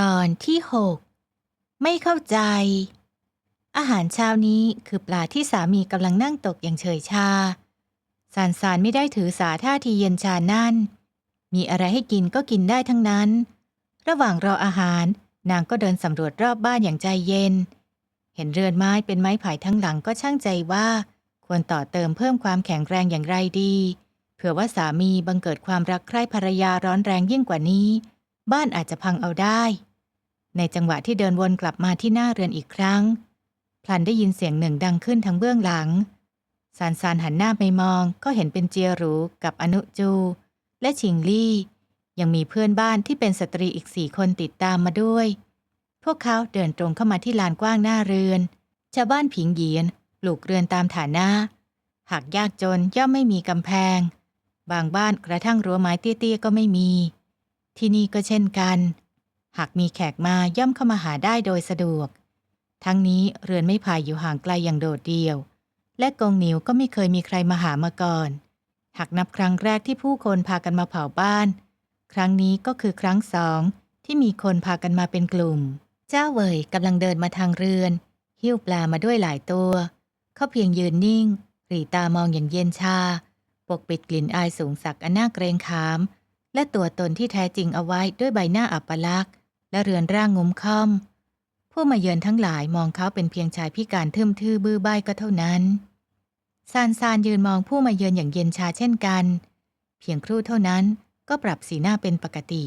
ตอนที่หกไม่เข้าใจ อาหารเช้านี้คือปลาที่สามีกำลังนั่งตกอย่างเฉยชา สานสานไม่ได้ถือสาท่าทีเย็นชานั่น มีอะไรให้กินก็กินได้ทั้งนั้น ระหว่างรออาหารนางก็เดินสำรวจรอบบ้านอย่างใจเย็น เห็นเรือนไม้เป็นไม้ไผ่ทั้งหลังก็ช่างใจว่า ควรต่อเติมเพิ่มความแข็งแรงอย่างไรดี เผื่อว่าสามีบังเกิดความรักใคร่ภรรยาร้อนแรงยิ่งกว่านี้ บ้านอาจจะพังเอาได้ ในจังหวะที่เดินวนกลับมาที่หน้าเรือนอีกครั้ง พลันได้ยินเสียงหนึ่งดังขึ้นทางเบื้องหลัง สานสานหันหน้าไปมองก็เห็นเป็นเจียรูกับอนุจู และชิงลี่ ยังมีเพื่อนบ้านที่เป็นสตรีอีกสี่คนติดตามมาด้วย พวกเขาเดินตรงเข้ามาที่ลานกว้างหน้าเรือน ชาวบ้านผิงเยียนปลูกเรือนตามฐานะ หากยากจนย่อมไม่มีกำแพง บางบ้านกระทั่งรั้วไม้เตี้ยๆก็ไม่มี ที่นี่ก็เช่นกัน หากมีแขกมาย่อมเข้ามาหาได้โดยสะดวก ทั้งนี้เรือนไม่พายอยู่ห่างไกลอย่างโดดเดี่ยว และกงหนิวก็ไม่เคยมีใครมาหามาก่อน หากนับครั้งแรกที่ผู้คนพากันมาเผาบ้าน ครั้งนี้ก็คือครั้งสองที่มีคนพากันมาเป็นกลุ่ม เจ้าเวยกำลังเดินมาทางเรือน หิ้วปลามาด้วยหลายตัว เขาเพียงยืนนิ่งหรีตามองอย่างเย็นชา ปกปิดกลิ่นอายสูงสักอันน่าเกรงขาม และตัวตนที่แท้จริงเอาไว้ด้วยใบหน้าอัปลักษณ์ และเรือนร่างงุ้มค่อม ผู้มาเยือนทั้งหลายมองเขาเป็นเพียงชายพิการทึมทื่อบื้อใบก็เท่านั้นซานซานยืนมองผู้มาเยือนอย่างเย็นชาเช่นกัน เพียงครู่เท่านั้นก็ปรับสีหน้าเป็นปกติ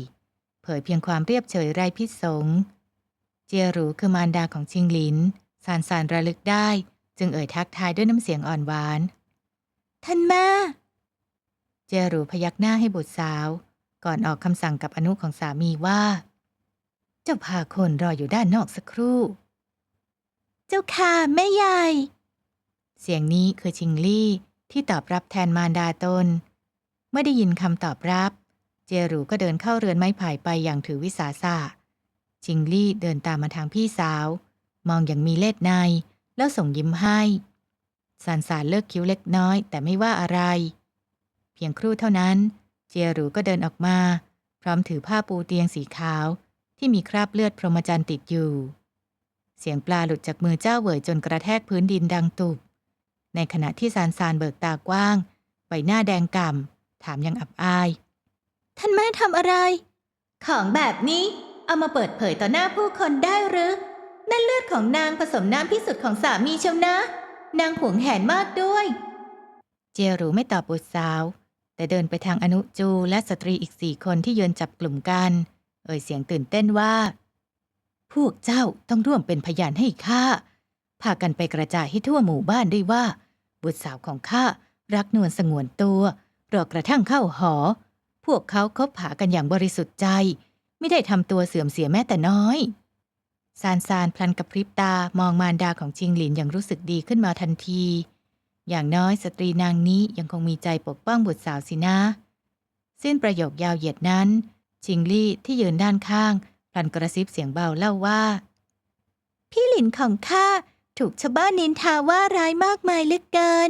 เผยเพียงความเรียบเฉยไร้พิษสง เจียรูคือมารดาของชิงหลินซานซานระลึกได้ จึงเอ่ยทักทายด้วยน้ำเสียงอ่อนหวาน ท่านแม่ เจยรูพยักหน้าให้บุตรสาว ก่อนออกคำสั่งกับอนุของสามีว่า เจ้าพาคนรออยู่ด้านนอกสักครู่ เจ้าค่ะแม่ใหญ่ เสียงนี้คือชิงลี่ที่ตอบรับแทนมารดาตน เมื่อได้ยินคำตอบรับ เจรูก็เดินเข้าเรือนไม้ไผ่ไปอย่างถือวิสาสะชิงลี่เดินตามมาทางพี่สาว มองอย่างมีเล่ห์ใน แล้วส่งยิ้มให้สานสารเลิกคิ้วเล็กน้อยแต่ไม่ว่าอะไร เพียงครู่เท่านั้น เจียหรูก็เดินออกมา พร้อมถือผ้าปูเตียงสีขาว ที่มีคราบเลือดพรหมจรรย์ติดอยู่ เสียงปลาหลุดจากมือเจ้าเหวยจนกระแทกพื้นดินดังตุบ ในขณะที่ซานซานเบิกตากว้าง ใบหน้าแดงก่ำถามยังอับอาย ท่านแม่ทำอะไร ของแบบนี้เอามาเปิดเผยต่อหน้าผู้คนได้หรือนั่นเลือดของนางผสมน้ำพิสุทธิ์ของสามีเชียวนะ นางหวงแหนมากด้วย เจยหรูไม่ตอบบุตรสาว แต่เดินไปทางอนุจูและสตรีอีกสี่คนที่ยืนจับกลุ่มกัน เอ่ยเสียงตื่นเต้นว่า พวกเจ้าต้องร่วมเป็นพยานให้ข้าพากันไปกระจายให้ทั่วหมู่บ้านด้วยว่า บุตรสาวของข้ารักนวลสงวนตัวรอกระทั่งเข้าหอ พวกเขาคบหากันอย่างบริสุทธิ์ใจ ไม่ได้ทำตัวเสื่อมเสียแม้แต่น้อยซานซานพลันกระพริบตามองมารดาของจิงหลินอย่างรู้สึกดีขึ้นมาทันที อย่างน้อยสตรีนางนี้ยังคงมีใจปกป้องบุตรสาวสินะ สิ้นประโยคยาวเหยียดนั้น ชิงลี่ที่ยืนด้านข้างพลันกระซิบเสียงเบาเล่าว่า พี่หลินของข้าถูกชาวบ้านนินทาว่าร้ายมากมายเหลือเกิน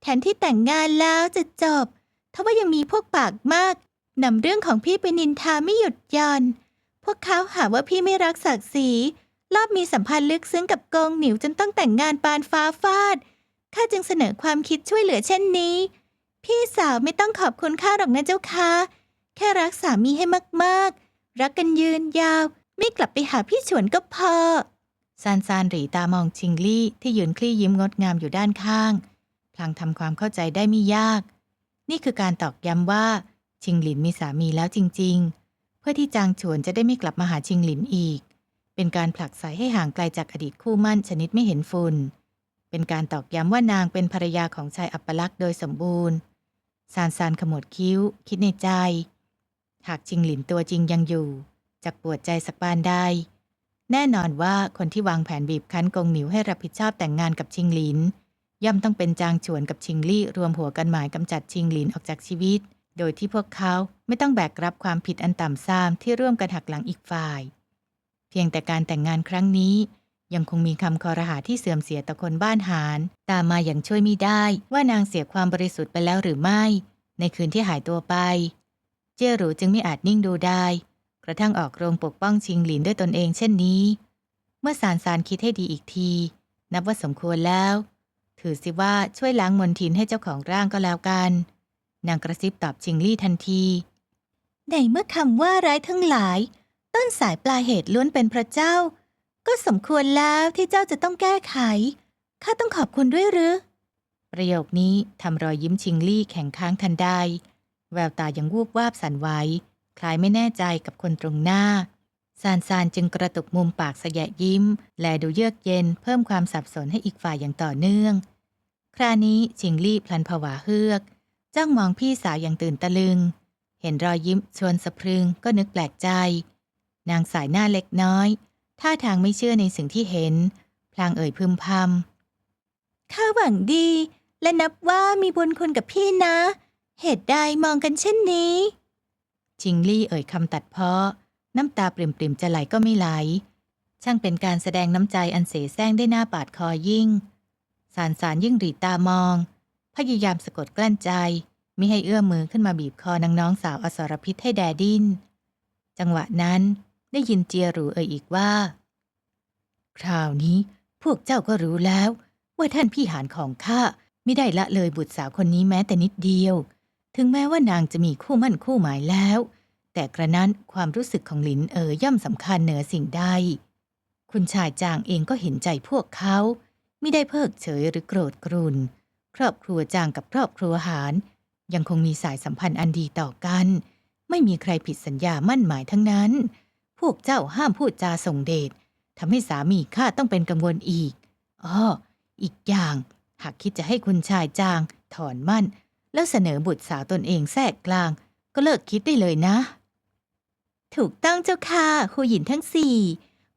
แทนที่แต่งงานแล้วจะจบทว่ายังมีพวกปากมากนำเรื่องของพี่ไปนินทาไม่หยุดย่อนพวกเขาหาว่าพี่ไม่รักศักดิ์ศรีรอบมีสัมพันธ์ลึกซึ้งกับกงหนิวจนต้องแต่งงานปานฟ้าฟาด ข้าจึงเสนอความคิดช่วยเหลือเช่นนี้ พี่สาวไม่ต้องขอบคุณข้าหรอกนะเจ้าค่ะ แค่รักสามีให้มากๆ รักกันยืนยาว ไม่กลับไปหาพี่ฉวนก็พอ ซานซานหรีตามองชิงลี่ที่ยืนคลี่ยิ้มงดงามอยู่ด้านข้าง พลางทำความเข้าใจได้ไม่ยาก นี่คือการตอกย้ำว่า ชิงหลินมีสามีแล้วจริง ๆ เพื่อที่จางฉวนจะได้ไม่กลับมาหาชิงหลินอีก เป็นการผลักไสให้ห่างไกลจากอดีตคู่มั่นชนิดไม่เห็นฝุ่น เป็นการตอกย้ำว่านางเป็นภรรยาของชายอัปลักษณ์โดยสมบูรณ์ซานซานขมวดคิ้ว คิดในใจ หากชิงหลินตัวจริงยังอยู่จะปวดใจสักปานใดแน่นอนว่าคนที่วางแผนบีบคั้นกงหนิวให้รับผิดชอบแต่งงานกับชิงหลิน ย่อมต้องเป็นจางฉวนกับชิงลี่ รวมหัวกันหมายกำจัดชิงหลินออกจากชีวิต โดยที่พวกเขาไม่ต้องแบกรับความผิดอันต่ำทรามที่ร่วมกันหักหลังอีกฝ่าย เพียงแต่การแต่งงานครั้งนี้ ยังคงมีคำคอรหาที่เสื่อมเสียต่อคนบ้านหารตามมาอย่างช่วยไม่ได้ว่านางเสียความบริสุทธิ์ไปแล้วหรือไม่ ในคืนที่หายตัวไป เจยหรูจึงไม่อาจนิ่งดูได้ กระทั่งออกโรงปกป้องชิงหลินด้วยตนเองเช่นนี้ เมื่อสารสารคิดให้ดีอีกที นับว่าสมควรแล้ว ถือสิว่าช่วยล้างมนทินให้เจ้าของร่างก็แล้วกัน นางกระซิบตอบชิงลี่ทันทีในเมื่อคำว่าร้ายทั้งหลาย ต้นสายปลายเหตุล้วนเป็นพระเจ้า ก็สมควรแล้วที่เจ้าจะต้องแก้ไข ข้าต้องขอบคุณด้วยหรือ ประโยคนี้ทำรอยยิ้มชิงลี่แข็งค้างทันใดแววตายังวูบวาบสั่นไหวคล้ายไม่แน่ใจกับคนตรงหน้า ซานซานจึงกระตุกมุมปากสยะยิ้ม แลดูเยือกเย็นเพิ่มความสับสนให้อีกฝ่ายอย่างต่อเนื่อง ครานี้ชิงลี่พลันผวาเฮือก จ้องมองพี่สาวอย่างตื่นตะลึง เห็นรอยยิ้มชวนสะพรึงก็นึกแปลกใจ นางสายหน้าเล็กน้อย ท่าทางไม่เชื่อในสิ่งที่เห็น พลางเอ่ยพึมพำข้าหวังดี และนับว่ามีบุญคุณกับพี่นะ เหตุใดมองกันเช่นนี้ชิงลี่เอ่ยคำตัดเพ้อน้ำตาปริมๆจะไหลก็ไม่ไหล ช่างเป็นการแสดงน้ำใจอันเสแสร้งได้หน้าปาดคอยิ่ง สารสารยิ่งหรีตามอง พยายามสะกดกลั้นใจมิให้เอื้อมมือขึ้นมาบีบคอนางน้องสาวอสรพิษให้แดดินจังหวะนั้น ได้ยินเจียหรูเอ่ยอีกว่า คราวนี้พวกเจ้าก็รู้แล้ว ว่าท่านพี่หานของข้าไม่ได้ละเลยบุตรสาวคนนี้แม้แต่นิดเดียว ถึงแม้ว่านางจะมีคู่มั่นคู่หมายแล้ว แต่กระนั้นความรู้สึกของหลินเอ๋ย่อมสำคัญเหนือสิ่งใด คุณชายจางเองก็เห็นใจพวกเขาไม่ได้เพิกเฉยหรือโกรธกรุนครอบครัวจางกับครอบครัวหานยังคงมีสายสัมพันธ์อันดีต่อกัน ไม่มีใครผิดสัญญามั่นหมายทั้งนั้น วกเจ้าห้ามพูดจาส่งเดชทำให้สามีข้าต้องเป็นกังวลอีกอ้ออีกอย่าง หากคิดจะให้คุณชายจาง ถอนมั่น แล้วเสนอบุตรสาวตนเองแทรกกลาง ก็เลิกคิดได้เลยนะ ถูกต้องเจ้าค่ะคูหญินทั้งสี่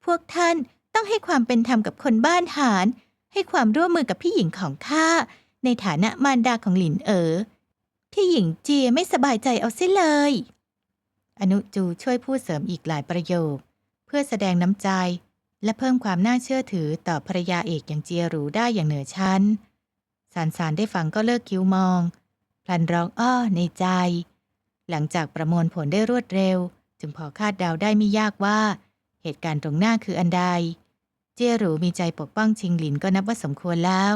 พวกท่านต้องให้ความเป็นธรรมกับคนบ้านหาร ให้ความร่วมมือกับพี่หญิงของข้าในฐานะมารดาของหลินเอ๋อพี่หญิงเจียไม่สบายใจเอาเสียเลย อนุจูช่วยพูดเสริมอีกหลายประโยค เพื่อแสดงน้ำใจ และเพิ่มความน่าเชื่อถือต่อภรยาเอกอย่างเจียรูได้อย่างเหนือชั้นสารสารได้ฟังก็เลิกคิ้วมองพลันร้องอ้อในใจ หลังจากประมวลผลได้รวดเร็ว จึงพอคาดเดาได้ไม่ยากว่า เหตุการณ์ตรงหน้าคืออันใด เจียรูมีใจปกป้องชิงหลินก็นับว่าสมควรแล้ว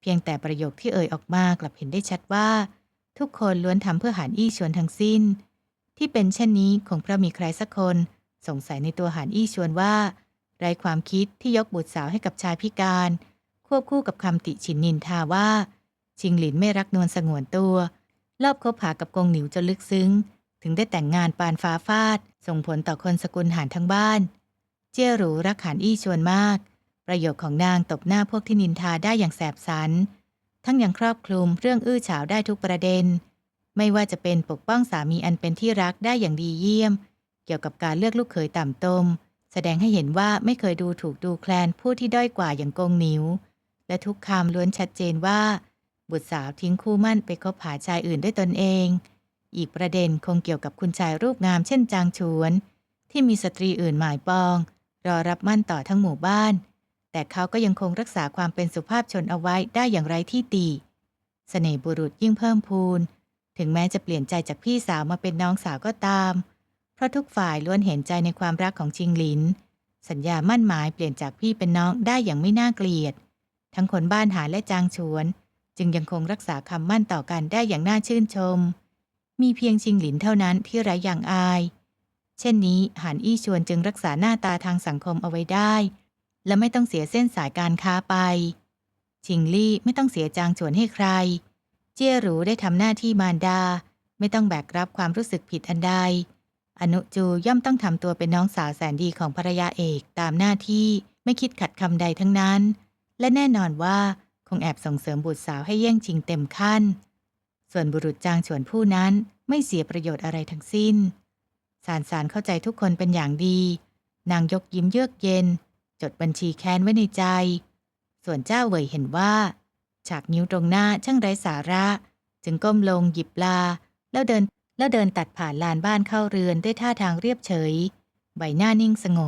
เพียงแต่ประโยคที่เอ่ยออกมากลับเห็นได้ชัดว่า ทุกคนล้วนทำเพื่อหานอี้ชวนทั้งสิ้น ที่เป็นเช่นนี้คงเพราะมีใครสักคน สงสัยในตัวหานอี้ชวนว่าไร้ความคิดที่ยกบุตรสาวให้กับชายพิการ ควบคู่กับคำติฉินนินทาว่า ชิงหลินไม่รักนวลสงวนตัวรอบคบหากับกงหนิวจนลึกซึ้ง ถึงได้แต่งงานปานฟ้าฟาด ส่งผลต่อคนสกุลหานทั้งบ้าน เจี้ยหรูรักหานอี้ชวนมาก ประโยคของนางตบหน้าพวกที่นินทาได้อย่างแสบสันทั้งยังครอบคลุมเรื่องอื้อฉาวได้ทุกประเด็น ไม่ว่าจะเป็นปกป้องสามีอันเป็นที่รักได้อย่างดีเยี่ยม เกี่ยวกับการเลือกลูกเขยต่ำตม แสดงให้เห็นว่าไม่เคยดูถูกดูแคลนผู้ที่ด้อยกว่าอย่างกงหนิว และทุกคำล้วนชัดเจนว่า บุตรสาวทิ้งคู่มั่นไปคบหาชายอื่นด้วยตนเอง อีกประเด็นคงเกี่ยวกับคุณชายรูปงามเช่นจางชวน ที่มีสตรีอื่นหมายปอง รอรับมั่นต่อทั้งหมู่บ้าน แต่เขาก็ยังคงรักษาความเป็นสุภาพชนเอาไว้ได้อย่างไรที่ตีเสน่ห์บุรุษยิ่งเพิ่มพูน ถึงแม้จะเปลี่ยนใจจากพี่สาวมาเป็นน้องสาวก็ตาม เพราะทุกฝ่ายล้วนเห็นใจในความรักของชิงหลิน สัญญามั่นหมายเปลี่ยนจากพี่เป็นน้องได้อย่างไม่น่าเกลียด ทั้งคนบ้านหาและจางชวน จึงยังคงรักษาคำมั่นต่อกันได้อย่างน่าชื่นชม มีเพียงชิงหลินเท่านั้นที่ไร้อย่างอาย เช่นนี้หานอี้ชวนจึงรักษาหน้าตาทางสังคมเอาไว้ได้ และไม่ต้องเสียเส้นสายการค้าไป ชิงลี่ไม่ต้องเสียจางชวนให้ใคร เจี้ยหรูได้ทำหน้าที่มารดา ไม่ต้องแบกรับความรู้สึกผิดอันใด อนุจูย่อมต้องทำตัวเป็นน้องสาวแสนดีของภรรยาเอกตามหน้าที่ไม่คิดขัดคำใดทั้งนั้น และแน่นอนว่าคงแอบส่งเสริมบุตรสาวให้แย่งชิงเต็มขั้น ส่วนบุรุษจางชวนผู้นั้นไม่เสียประโยชน์อะไรทั้งสิ้น สารสารเข้าใจทุกคนเป็นอย่างดี นางยกยิ้มเยือกเย็น จดบัญชีแค้นไว้ในใจ ส่วนเจ้าเวยเห็นว่า ฉากนิ้วตรงหน้าช่างไร้สาระ จึงก้มลงหยิบปลา แล้วเดินแล้วเดินตัดผ่านลานบ้านเข้าเรือนด้วยท่าทางเรียบเฉย ใบหน้านิ่งสงบ